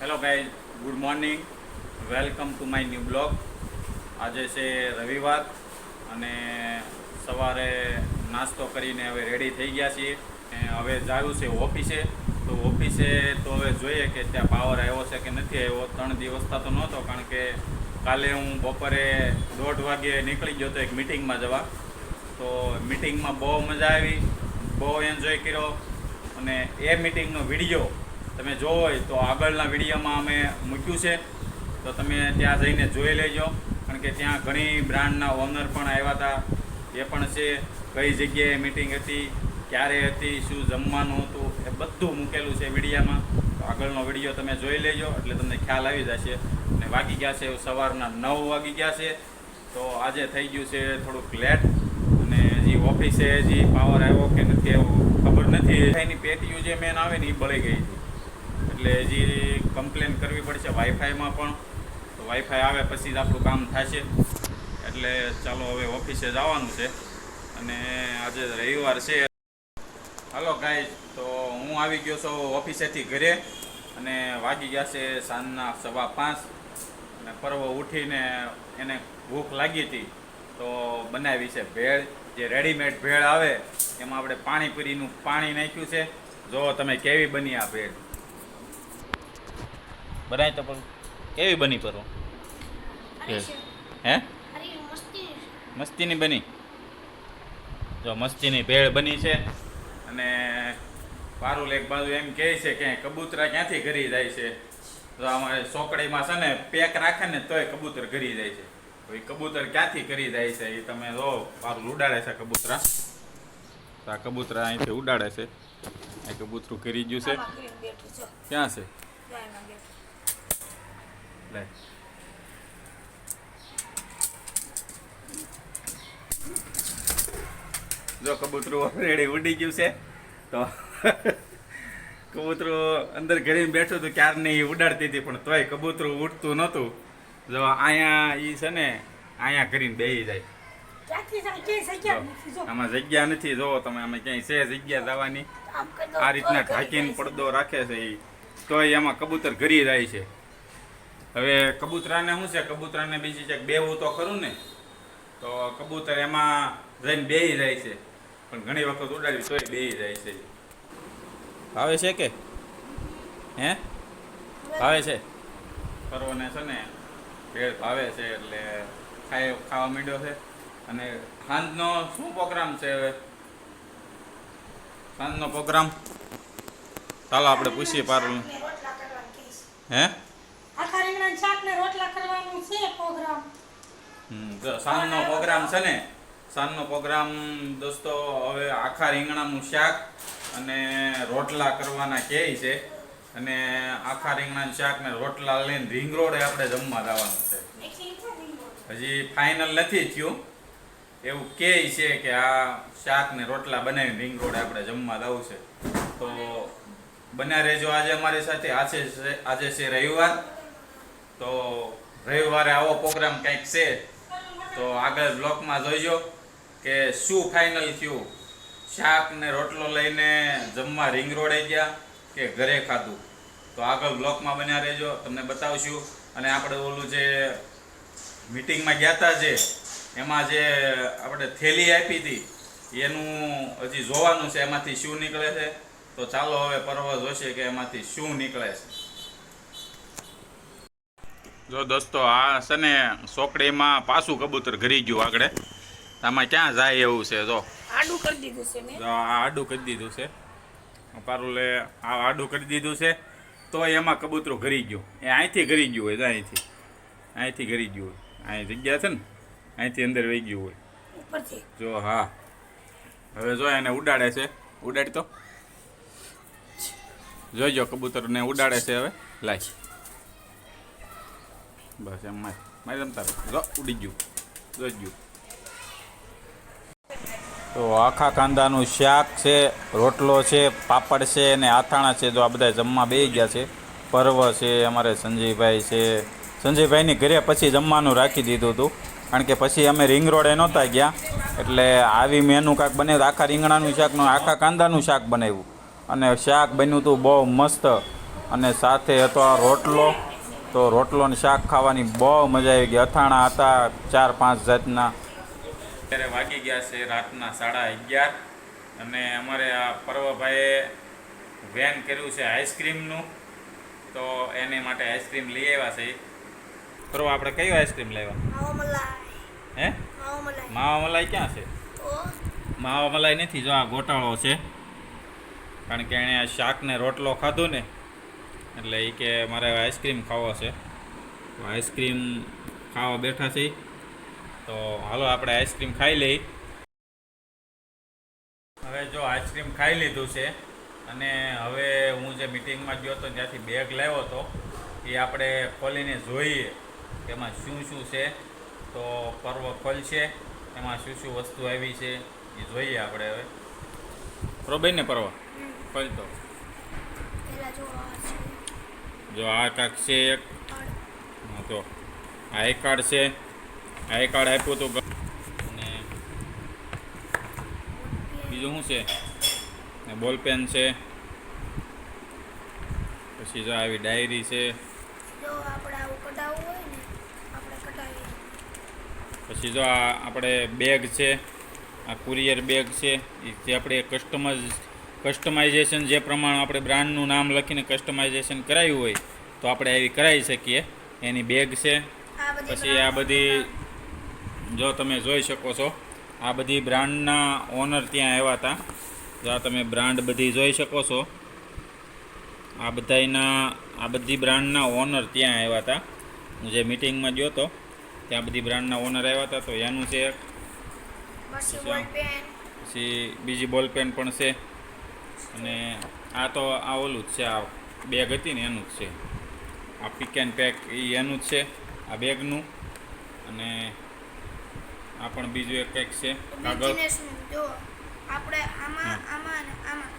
Hello guys good morning welcome to my new blog આજે છે રવિવાર અને સવારે નાસ્તો કરીને હવે રેડી થઈ ગયા છીએ. હવે જાયું છે ઓફિસે તો ઓફિસે તો હવે જોઈએ કે ત્યાં પાવર આવ્યો છે કે નથી આવ્યો. ત્રણ દિવસ તો નહોતો, કારણ કે કાલે હું બપોરે દોઢ વાગે નીકળી ગયો હતો એક મિટિંગમાં જવા. તો મિટિંગમાં બહુ મજા આવી, બહુ એન્જોય કર્યો. અને એ મિટિંગનો વીડિયો તમે જોઈ તો આગળના વિડીયોમાં અમે મૂક્યું છે. તો તમે ત્યાં જઈને જોઈ લેજો. કારણ કે ત્યાં ઘણી બ્રાન્ડના ઓનર પણ આવ્યા હતા. એ પણ છે. કઈ જગ્યાએ મિટિંગ હતી, ક્યારે હતી, શું જમવાનું હતું, એ બધું મૂકેલું છે વિડીયામાં તો આગળનો વીડિયો તમે જોઈ લેજો, એટલે તમને ખ્યાલ આવી જશે. અને વાગી ગયા છે, સવારના નવ વાગી ગયા છે. તો આજે થઈ ગયું છે થોડુંક લેટ અને હજી ઓફિસે હજી પાવર આવ્યો કે નથી આવ્યો ખબર નથી. એની પેટીયું જે મેન આવે ને એ બળી ગઈ હતી એટલે હજી કમ્પ્લેન કરવી પડશે વાઈફાઈમાં પણ. તો વાઈફાઈ આવે પછી જ આપણું કામ થશે. એટલે ચાલો હવે ઓફિસે જવાનું છે. અને આજે રવિવાર છે. હાલો ગાય તો હું આવી ગયો છું ઓફિસેથી ઘરે. અને વાગી ગયા છે સાંજના સવા પાંચ. અને પર્વ ઉઠીને એને ભૂખ લાગી હતી. તો બનાવી છે ભેળ. જે રેડીમેડ ભેળ આવે, એમાં આપણે પાણીપુરીનું પાણી નાખ્યું છે. જો તમે કેવી બની આ ભેળ? બનાવી તો પણ કેવી બની પરો? હે? મસ્તીની બની? જો મસ્તીની ભેળ બની છે અને પારુલ એક બાજુ એમ કહે છે કે કબૂતરા ક્યાંથી ઘરી જાય છે? તો અમારે સોકડીમાં છે ને પેક રાખે ને તોય કબૂતર ઘરી જાય છે. તો એ કબૂતર ક્યાંથી કરી જાય છે? એ તમે જો પારુલ ઉડાડે છે કબૂતરા. તો આ કબૂતરા અહીંથી ઉડાડે છે. આ કબૂતરું ઘરી ગયું છે. ક્યાં છે. લે જો કબૂતરું ઓલરેડી ઉડી ગયું છે તો કબૂતરું અંદર ઘરે બેઠું હતું ક્યારની ઉડાડતી હતી પણ તોય કબૂતરું ઉડતું નહોતું. જો અહીંયા એ છે ને અહીંયા કરીને બેસી જાય. આમાં જગ્યા નથી જો તમે આમાં ક્યાંય છે જગ્યા જવાની? આ રીતના ઢાંકીને પડદો રાખે છે એ તોય એમાં કબૂતર ઘરી જાય છે. હવે કબૂતરાને શું છે? કબૂતરાને બીજી છે બેવું તો ખરું ને? તો કબૂતર એમાં જઈને બેહી જાય છે. પણ ઘણી વખત ઉડાડવી તોય બેહી જાય છે. ભાવે છે કે? હે? ભાવે છે? પર્વને છે ને, ભેળ ભાવે છે એટલે ખાય, ખાવા માંડ્યો છે. અને સાંજનો શું પ્રોગ્રામ છે હવે? સાંજનો પ્રોગ્રામ? ચાલો આપણે પૂછીએ પારું. હે? આખા રીંગણાનું શાક ને રોટલા કરવાનું છે પ્રોગ્રામ હમ, સાંજનો પ્રોગ્રામ છે ને સાંજનો પ્રોગ્રામ દોસ્તો હવે આખા રીંગણાનું શાક અને રોટલા કરવાના કહે છે અને આખા રીંગણાનું શાક ને રોટલા લઈને રીંગ રોડે આપણે જમવા જવાનું છે. રીંગણ? હજી ફાઇનલ નથી થયું. એવું કહે છે કે આ શાક ને રોટલા બનાવીને રીંગ રોડે આપણે જમવા જવું છે. તો બન્યા રહેજો આજે અમારી સાથે. આજે આજે છે રવિવાર. તો રવિવારે આવો પ્રોગ્રામ કંઈક છે, તો આગળ બ્લોકમાં જોઈજો કે શું ફાઇનલ થયું. શાક ને રોટલો લઈને જમવા રિંગ રોડે ગયા કે ઘરે ખાધું. તો આગળ બ્લોકમાં બન્યા રહેજો, તમને બતાવશું. અને આપણે ઓલું જે મીટિંગમાં ગયા હતા જે, એમાં જે આપણે થેલી આપી હતી, એનું હજી જોવાનું છે, એમાંથી શું નીકળે છે. તો ચાલો હવે પર્વ જોશે કે એમાંથી શું નીકળે છે. જો દોસ્તો આ છે ને સોકડીમાં પાછું કબૂતર ઘરી ગયું આગળ. આમાં ક્યાં જાય એવું છે જો. આડું કરી દીધું છે મેં. જો આ આડું કરી દીધું છે. પારુલે આ આડું કરી દીધું છે. તો એમાં કબૂતરું ઘરી ગયું. એ અહીંથી ઘરી ગયું હોય અહીંથી. અહીંથી ઘરી ગયું હોય. અહીં જગ્યા છે ને અહીંથી અંદર વહી ગયું હોય. ઉપરથી. જો હા. હવે જો એને ઉડાડે છે. ઉડાડ તો જોઈજો કબૂતરને ઉડાડે છે હવે. લાય. બસ એમ માર મારી રમતા. જો ઉડી ગયું જોઈ ગયું તો આખા કાંદાનું શાક છે, રોટલો છે, પાપડ છે અને આથાણા છે. તો આ બધા જમવા બેસી ગયા છે. પર્વ છે, અમારે સંજયભાઈ છે. સંજયભાઈની ઘરે પછી જમવાનું રાખી દીધું હતું. કારણ કે પછી અમે રિંગ રોડે નહોતા ગયા. એટલે આવી મેનુ કાંક બનાવ્યું આખા રીંગણાનું શાકનું આખા કાંદાનું શાક બનાવ્યું. અને શાક બન્યું હતું બહુ મસ્ત. અને સાથે હતો આ રોટલો. તો રોટલો ને શાક ખાવાની બહુ મજા આવી ગઈ. અથાણા હતા ચાર પાંચ જાતના. અત્યારે વાગી ગયા છે રાતના સાડા અગિયાર. અને અમારે આ પર્વભાઈએ વેન કર્યું છે આઈસ્ક્રીમનું. તો એની માટે આઈસ્ક્રીમ લઈ આવ્યા છે. પર્વ આપણે કયું આઈસ્ક્રીમ લાવ્યા? માવો હે? માવા મલાઈ ક્યાં છે? માવા મલાઈ નથી જો આ ગોટાળો છે. કારણ કે એણે આ શાક ને રોટલો ખાધો ને એટલે એ કે મારે આઈસ્ક્રીમ ખાવો છે. તો આઈસ્ક્રીમ ખાવા બેઠા છે તો હાલો આપણે આઈસ્ક્રીમ ખાઈ લઈ. હવે જો આઈસ્ક્રીમ ખાઈ લીધું છે અને હવે હું જે મિટિંગમાં ગયો હતો ત્યાંથી બેગ લાવ્યો હતો. એ આપણે ખોલીને જોઈએ એમાં શું શું છે. તો પર્વ ખોલશે એમાં શું શું વસ્તુ આવી છે એ જોઈએ આપણે હવે. પ્રોબેન ને પર્વ? ખોલતો. પેલા જો આ કાંક છે એક. તો આઈ કાર્ડ છે. આઈ કાર્ડ આપ્યું હતું અને બીજું શું છે? ને બોલ પેન છે. પછી જો આવી ડાયરી છે. પછી જો આ આપણે બેગ છે. આ કુરિયર બેગ છે. એ જે આપણે કસ્ટમાઇઝ કસ્ટમાઇઝેશન જે પ્રમાણે આપણે બ્રાન્ડનું નામ લખીને કસ્ટમાઇઝેશન કરાવ્યું હોય તો આપણે એવી કરાવી શકીએ. એની બેગ છે પછી આ બધી જો તમે જોઈ શકો છો આ બધી બ્રાન્ડના ઓનર ત્યાં આવ્યા હતા. જો આ તમે બ્રાન્ડ બધી જોઈ શકો છો. આ બધાયના આ બધી બ્રાન્ડના ઓનર ત્યાં આવ્યા હતા. હું જે મિટિંગમાં ગયો હતો ત્યાં બધી બ્રાન્ડના ઓનર આવ્યા હતા. તો એનું છે. પછી બીજી બોલ પેન પણ છે. અને આ તો આ ઓલું જ છે આ બેગ હતી ને એનું જ છે. આ પીક એન્ડ પેક એ એનું જ છે આ બેગનું અને આ પણ બીજું એક કંઈક છે કાગળ. જો આપણે આમાં આમાં આમાં.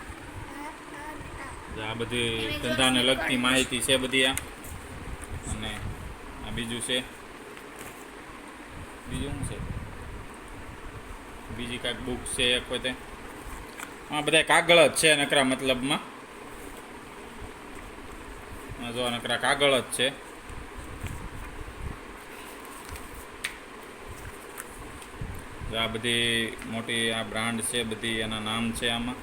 આ, બધી ધંધાને લગતી માહિતી છે બધી આ. અને આ બીજું છે. બીજું શું છે? બીજી કાંઈક બુક છે એક પોતે આ બધા કાગળ જ છે નકરા મતલબમાં. જો નકરા કાગળ જ છે. આ બધી મોટી આ બ્રાન્ડ છે, બધી એના નામ છે આમાં.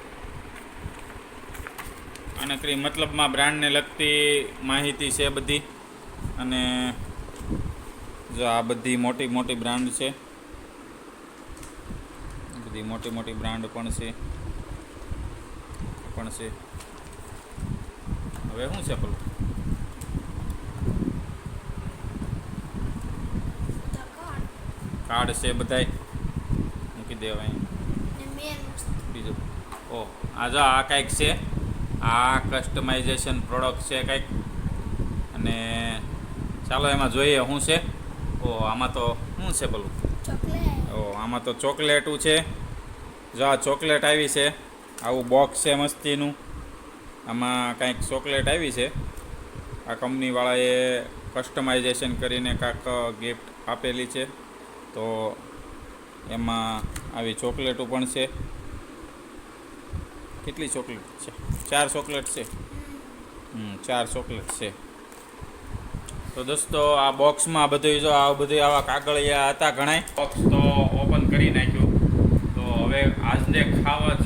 આ નકરી મતલબમાં બ્રાન્ડને લગતી માહિતી છે બધી. અને જો આ બધી મોટી મોટી બ્રાન્ડ છે. બધી મોટી મોટી બ્રાન્ડ પણ છે. પણ છે. હવે શું છે પેલું? કાર્ડ છે બધાય. મૂકી દેવાય બીજું. ઓ આ જો આ કંઈક છે. આ કસ્ટમાઇઝેશન પ્રોડક્ટ છે કંઈક. અને ચાલો એમાં જોઈએ શું છે. ઓ આમાં તો શું છે પેલું? ઓ આમાં તો ચોકલેટું છે. જો આ ચોકલેટ આવી છે. આવું બોક્સ છે મસ્તીનું. આમાં કાંઈક ચોકલેટ આવી છે. આ કંપનીવાળાએ કસ્ટમાઇઝેશન કરીને કાંઈક ગિફ્ટ આપેલી છે. તો એમાં આવી ચોકલેટો પણ છે. કેટલી ચોકલેટ છે? ચાર ચોકલેટ છે. ચાર ચોકલેટ છે. તો દોસ્તો, આ બોક્સમાં બધું જો આ બધું આવા કાગળિયા હતા ઘણાય. બોક્સ તો ઓપન કરી નાખ્યું. તો હવે આજને ખાવા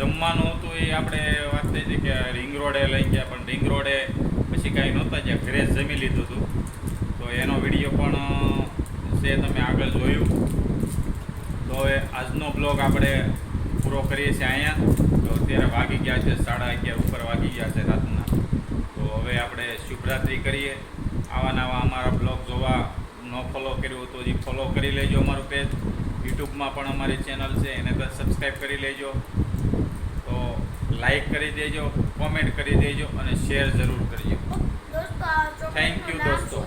એ આપણે વાત થઈ હતી કે રિંગ રોડે લઈ ગયા, પણ રિંગ રોડે પછી કાંઈ નહોતા જ્યાં ઘરે જમી લીધું હતું. તો એનો વીડિયો પણ છે, તમે આગળ જોયું. તો હવે આજનો બ્લોગ આપણે પૂરો કરીએ છીએ અહીંયા. તો અત્યારે વાગી ગયા છે, સાડા અગિયાર ઉપર વાગી ગયા છે રાતના. તો હવે આપણે શુભરાત્રિ કરીએ. આવા નવા અમારા બ્લોગ જોવા ન ફોલો કર્યું તો હજી ફોલો કરી લેજો અમારું પેજ યુટ્યુબમાં પણ અમારી ચેનલ છે, એને પણ સબસ્ક્રાઈબ કરી લેજો. લાઈક કરી દેજો કોમેન્ટ કરી દેજો અને શેર જરૂર કરજો થેન્ક નામ દોસ્તો.